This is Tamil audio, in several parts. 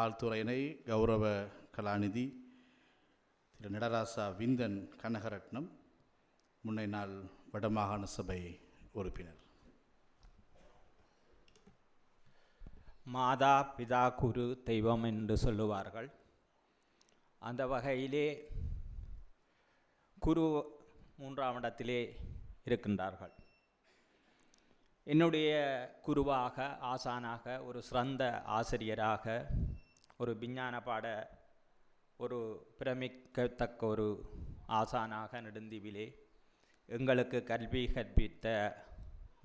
வாழ்த்துறையினை கௌரவ கலாநிதி திரு நடராசா விந்தன் கனகரட்னம் முன்னை நாள் வடமாகாண சபை உறுப்பினர். மாதா பிதா குரு தெய்வம் என்று சொல்லுவார்கள். அந்த வகையிலே குரு மூன்றாம் இடத்திலே இருக்கின்றார்கள். என்னுடைய குருவாக ஆசானாக ஒரு சிறந்த ஆசிரியராக ஒரு விஞ்ஞான பாட ஒரு பிரமிக்கத்தக்க ஒரு ஆசானாக நெடுந்தீவிலே எங்களுக்கு கல்வி கற்பித்த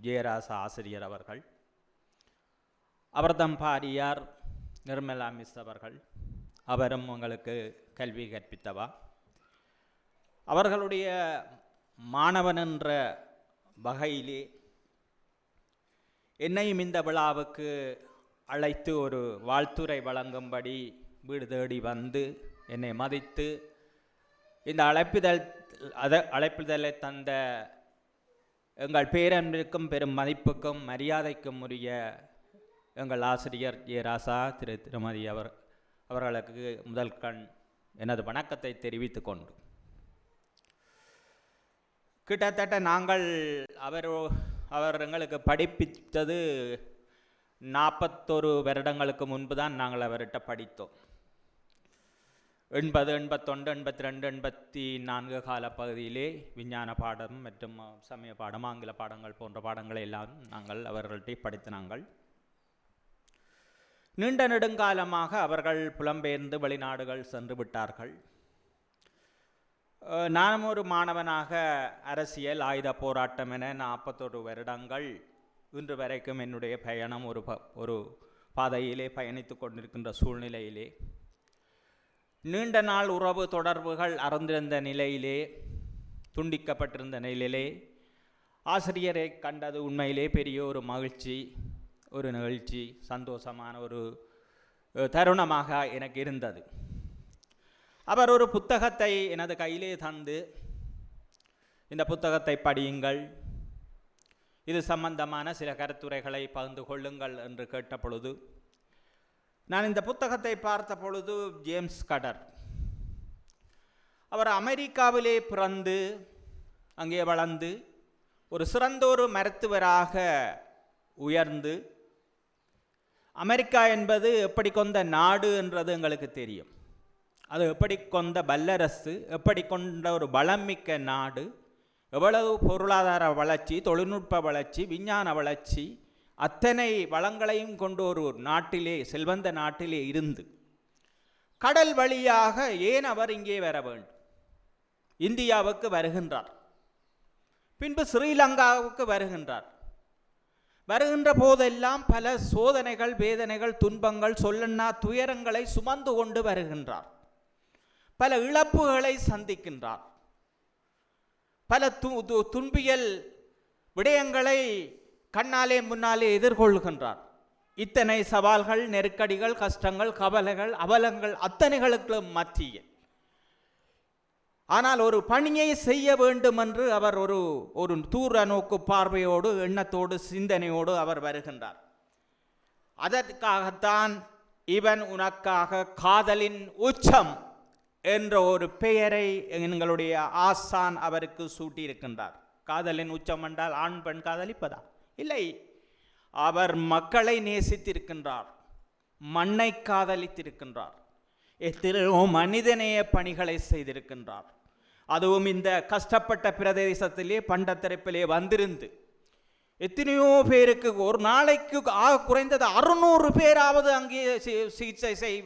ஜெயராச ஆசிரியர் அவர்கள் அவர்தம் பாரியார் நிர்மலா மிஸ் அவர்கள் அவரும் உங்களுக்கு கல்வி கற்பித்தவா? அவர்களுடைய மாணவன் என்ற வகையிலே என்னையும் இந்த விழாவுக்கு அழைத்து ஒரு வாழ்த்துரை வழங்கும்படி வீடு தேடி வந்து என்னை மதித்து இந்த அழைப்பிதழ் அத அழைப்புதலை தந்த எங்கள் பேரன்பிற்கும் பெரும் மதிப்புக்கும் மரியாதைக்கும் உரிய எங்கள் ஆசிரியர் ஏ. ராசா திரு. திருமதி அவர் அவர்களுக்கு முதல் கண் எனது வணக்கத்தை தெரிவித்து கொண்டு. கிட்டத்தட்ட நாங்கள் அவர் அவர் எங்களுக்கு படிப்பித்தது நாற்பத்தொரு வருடங்களுக்கு முன்பு தான் நாங்கள் அவர்கிட்ட படித்தோம். எண்பது எண்பத்தொன்று எண்பத்தி ரெண்டு எண்பத்தி நான்கு கால பகுதியிலே விஞ்ஞான பாடம் மற்றும் சமய பாடம் ஆங்கில பாடங்கள் போன்ற பாடங்களை எல்லாம் நாங்கள் அவர்கள்ட்டே படித்தினாங்கள் நீண்ட நெடுங்காலமாக அவர்கள் புலம்பெயர்ந்து வெளிநாடுகள் சென்று விட்டார்கள். நானும் ஒரு மாணவனாக அரசியல் ஆயுத போராட்டம் என நாற்பத்தொரு வருடங்கள் இன்று வரைக்கும் என்னுடைய பயணம் ஒரு ப ஒரு பாதையிலே பயணித்து கொண்டிருக்கின்ற சூழ்நிலையிலே. நீண்ட நாள் உறவு தொடர்புகள் அறந்திருந்த நிலையிலே துண்டிக்கப்பட்டிருந்த நிலையிலே ஆசிரியரை கண்டது உண்மையிலே பெரிய ஒரு மகிழ்ச்சி ஒரு நிகழ்ச்சி சந்தோஷமான ஒரு தருணமாக எனக்கு இருந்தது. அவர் ஒரு புத்தகத்தை எனது கையிலே தந்து இந்த புத்தகத்தை படியுங்கள் இது சம்பந்தமான சில கருத்துரைகளை பகிர்ந்து கொள்ளுங்கள் என்று கேட்ட பொழுது நான் இந்த புத்தகத்தை பார்த்த பொழுது ஜேம்ஸ் கடர். அவர் அமெரிக்காவிலே பிறந்து அங்கே வளர்ந்து ஒரு சிறந்தொரு மருத்துவராக உயர்ந்து அமெரிக்கா என்பது எப்படி கொண்ட நாடு என்றது எங்களுக்கு தெரியும். அது எப்படி கொண்ட வல்லரசு எப்படி கொண்ட ஒரு வளமிக்க நாடு எவ்வளவு பொருளாதார வளர்ச்சி தொழில்நுட்ப வளர்ச்சி விஞ்ஞான வளர்ச்சி அத்தனை வளங்களையும் கொண்டு ஒரு நாட்டிலே செல்வந்த நாட்டிலே இருந்து கடல் வழியாக ஏன் அவர் இங்கே வர வேண்டும்? இந்தியாவுக்கு வருகின்றார். பின்பு ஸ்ரீலங்காவுக்கு வருகின்றார். வருகின்ற போதெல்லாம் பல சோதனைகள் வேதனைகள் துன்பங்கள் சொல்லன்னா துயரங்களை சுமந்து கொண்டு வருகின்றார். பல இழப்புகளை சந்திக்கின்றார். பல து துன்பியல் விடயங்களை கண்ணாலே முன்னாலே எதிர்கொள்கின்றார். இத்தனை சவால்கள் நெருக்கடிகள் கஷ்டங்கள் கவலைகள் அவலங்கள் அத்தனைகளுக்கும் மத்தியில். ஆனால் ஒரு பணியை செய்ய வேண்டும் என்று அவர் ஒரு ஒரு தூர நோக்கு பார்வையோடு எண்ணத்தோடு சிந்தனையோடு அவர் வருகின்றார். அதற்காகத்தான் இவன் உனக்காக காதலின் உச்சம் என்ற ஒரு பெயரை எங்களுடைய ஆசான் அவருக்கு சூட்டியிருக்கின்றார். காதலின் உச்சம் என்றால் ஆண் பெண் காதலிப்பதா? இல்லை. அவர் மக்களை நேசித்திருக்கின்றார். மண்ணை காதலித்திருக்கின்றார். எத்தனையோ மனிதநேய பணிகளை செய்திருக்கின்றார். அதுவும் இந்த கஷ்டப்பட்ட பிரதேசத்திலே பண்டத்தரப்பிலே வந்திருந்து எத்தனையோ பேருக்கு ஒரு நாளைக்கு ஆக குறைந்தது அறுநூறு பேராவது அங்கே சிகிச்சை செய்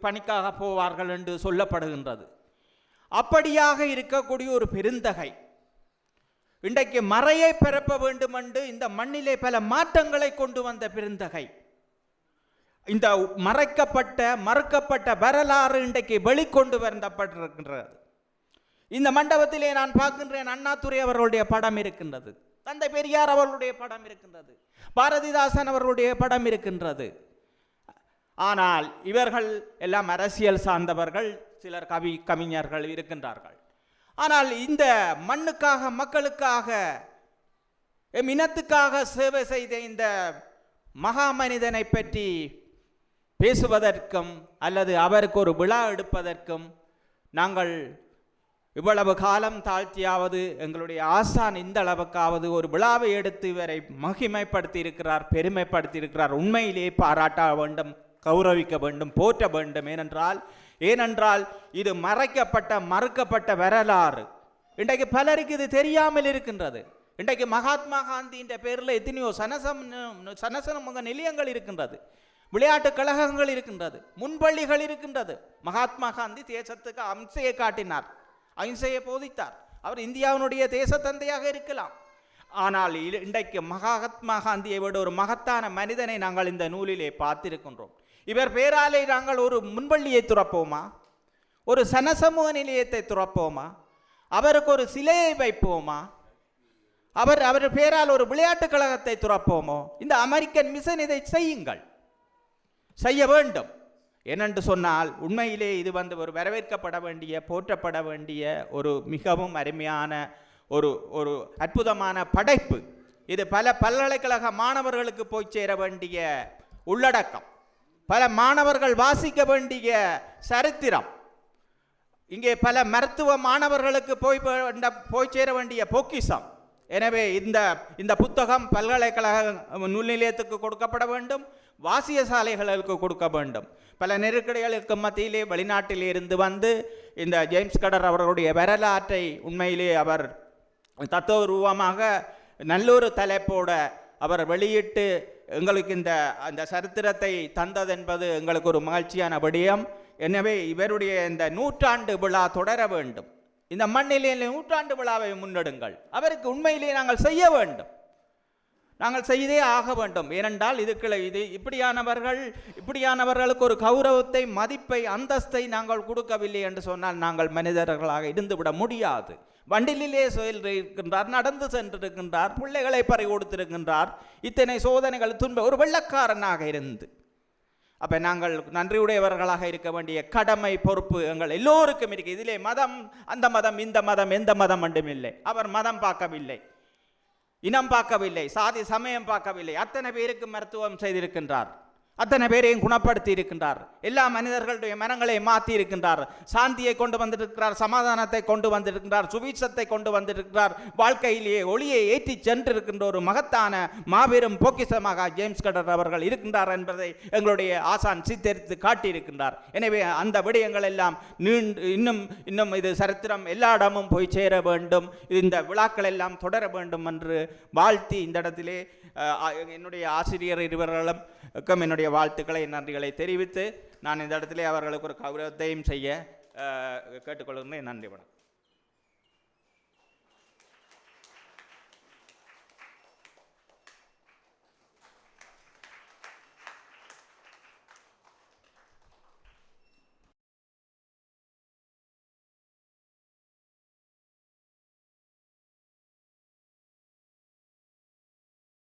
பணிக்காக போவார்கள் என்று சொல்லப்படுகின்றது. அப்படியாக இருக்கக்கூடிய ஒரு பெருந்தகை. இன்றைக்கு மறையை பிறப்ப வேண்டும் என்று இந்த மண்ணிலே பல மாற்றங்களை கொண்டு வந்த பெருந்தகை. இந்த மறைக்கப்பட்ட மறுக்கப்பட்ட வரலாறு இன்றைக்கு வெளிக்கொண்டு வரப்பட்டிருக்கின்றது. இந்த மண்டபத்திலே நான் பார்க்கின்றேன் அண்ணாதுரை அவர்களுடைய படம் இருக்கின்றது. தந்தை பெரியார் அவர்களுடைய படம் இருக்கின்றது. பாரதிதாசன் அவர்களுடைய படம் இருக்கின்றது. ஆனால் இவர்கள் எல்லாம் அரசியல் சார்ந்தவர்கள் சிலர் கவி கவிஞர்கள் இருக்கின்றார்கள். ஆனால் இந்த மண்ணுக்காக மக்களுக்காக எம் இனத்துக்காக சேவை செய்த இந்த மகா மனிதனை பற்றி பேசுவதற்கும் அல்லது அவருக்கு ஒரு விழா எடுப்பதற்கும் நாங்கள் இவ்வளவு காலம் தாழ்த்தியாவது எங்களுடைய ஆசான் இந்த அளவுக்காவது ஒரு விழாவை எடுத்து இவரை மகிமைப்படுத்தி இருக்கிறார் பெருமைப்படுத்தி இருக்கிறார் பாராட்ட வேண்டும். கௌரவிக்க வேண்டும் போற்ற வேண்டும். ஏனென்றால் ஏனென்றால் இது மறைக்கப்பட்ட மறுக்கப்பட்ட வரலாறு. இன்றைக்கு பலருக்கு இது தெரியாமல் இருக்கின்றது. இன்றைக்கு மகாத்மா காந்தின்ற பேரில் எத்தனையோ சனசம் சனசனமுக நிலையங்கள் இருக்கின்றது. விளையாட்டு கழகங்கள் இருக்கின்றது. முன்பள்ளிகள் இருக்கின்றது. மகாத்மா காந்தி தேசத்துக்கு அம்சையை காட்டினார். அகிம்சையை போதித்தார். அவர் இந்தியாவினுடைய தேச தந்தையாக இருக்கலாம். ஆனால் இ- இன்றைக்கு மகாத்மா காந்தியை விட ஒரு மகத்தான மனிதனை நாங்கள் இந்த நூலிலே பார்த்திருக்கின்றோம். இவர் பேராலே நாங்கள் ஒரு முன்பள்ளியை துறப்போமா? ஒரு சனசமூக நிலையத்தை துறப்போமா? அவருக்கு ஒரு சிலையை வைப்போமா? அவர் அவர் பேரால் ஒரு விளையாட்டுக் கழகத்தை துறப்போமோ? இந்த அமெரிக்கன் மிஷன் இதை செய்யுங்கள். செய்ய வேண்டும். என்னென்று சொன்னால் உண்மையிலே இது வந்து ஒரு வரவேற்கப்பட வேண்டிய போற்றப்பட வேண்டிய ஒரு மிகவும் அருமையான ஒரு ஒரு அற்புதமான படைப்பு. இது பல பல்கலைக்கழக மாணவர்களுக்கு போய் சேர வேண்டிய உள்ளடக்கம். பல மாணவர்கள் வாசிக்க வேண்டிய சரித்திரம். இங்கே பல மருத்துவ மாணவர்களுக்கு போய் போய் சேர வேண்டிய பொக்கிஷம். எனவே இந்த இந்த புத்தகம் பல்கலைக்கழக நூல் நிலையத்துக்கு கொடுக்கப்பட வேண்டும் வாசிய சாலைகளுக்கு கொடுக்க வேண்டும். பல நெருக்கடிகளுக்கு மத்தியிலே வெளிநாட்டில் இருந்து வந்து இந்த ஜேம்ஸ் கடர் அவர்களுடைய வரலாற்றை உண்மையிலே அவர் தத்துவரூபமாக நல்லொரு தலைப்போட அவர் வெளியிட்டு எங்களுக்கு இந்த அந்த சரித்திரத்தை தந்ததென்பது எங்களுக்கு ஒரு மகிழ்ச்சியான விடயம். எனவே இவருடைய இந்த நூற்றாண்டு விழா தொடர வேண்டும். இந்த மண்ணிலே நூற்றாண்டு விழாவை முன்னெடுங்கள். அவருக்கு உண்மையிலேயே நாங்கள் செய்ய வேண்டும். நாங்கள் செய்தே ஆக வேண்டும். ஏனென்றால் இதுக்குள்ள இது இப்படியானவர்கள் இப்படியானவர்களுக்கு ஒரு கௌரவத்தை மதிப்பை அந்தஸ்தை நாங்கள் கொடுக்கவில்லை என்று சொன்னால் நாங்கள் மனிதர்களாக இருந்துவிட முடியாது. வண்டிலே இருக்கின்றார் நடந்து சென்றிருக்கின்றார் பிள்ளைகளை பறி கொடுத்திருக்கின்றார். இத்தனை சோதனைகள் துன்ப ஒரு வெள்ளக்காரனாக இருந்து. அப்ப நாங்கள் நன்றியுடையவர்களாக இருக்க வேண்டிய கடமை பொறுப்பு எங்கள் எல்லோருக்கும் இருக்கு. இதிலே மதம் அந்த மதம் இந்த மதம் எந்த மதம் மட்டுமில்லை அவர் மதம் பார்க்கவில்லை. இனம் பார்க்கவில்லை சாதி சமயம் பார்க்கவில்லை. அத்தனை பேருக்கு மருத்துவம் செய்திருக்கின்றார். அத்தனை பேரையும் குணப்படுத்தி இருக்கின்றார் எல்லா மனிதர்களுடைய மனங்களை மாற்றி இருக்கின்றார் சாந்தியை கொண்டு வந்திருக்கிறார் சமாதானத்தை கொண்டு வந்திருக்கின்றார் சுபீட்சத்தை கொண்டு வந்திருக்கிறார். வாழ்க்கையிலேயே ஒளியை ஏற்றி சென்றிருக்கின்ற ஒரு மகத்தான மாபெரும் போக்கிசமாக ஜேம்ஸ் கடர் அவர்கள் இருக்கின்றார் என்பதை எங்களுடைய ஆசான் சித்தரித்து காட்டியிருக்கின்றார். எனவே அந்த விடயங்கள் எல்லாம் நீண்டு இன்னும் இன்னும் இது சரித்திரம் எல்லா இடமும் போய் சேர வேண்டும். இந்த விழாக்கள் எல்லாம் தொடர வேண்டும் என்று வாழ்த்தி இந்த இடத்திலே என்னுடைய ஆசிரியர் இருவர்களும் என்னுடைய என்னுடைய வாழ்த்துக்களை நன்றிகளை தெரிவித்து நான் இந்த இடத்திலே அவர்களுக்கு ஒரு கௌரவத்தையும் செய்ய கேட்டுக்கொள்கிறேன். நன்றி வணக்கம்.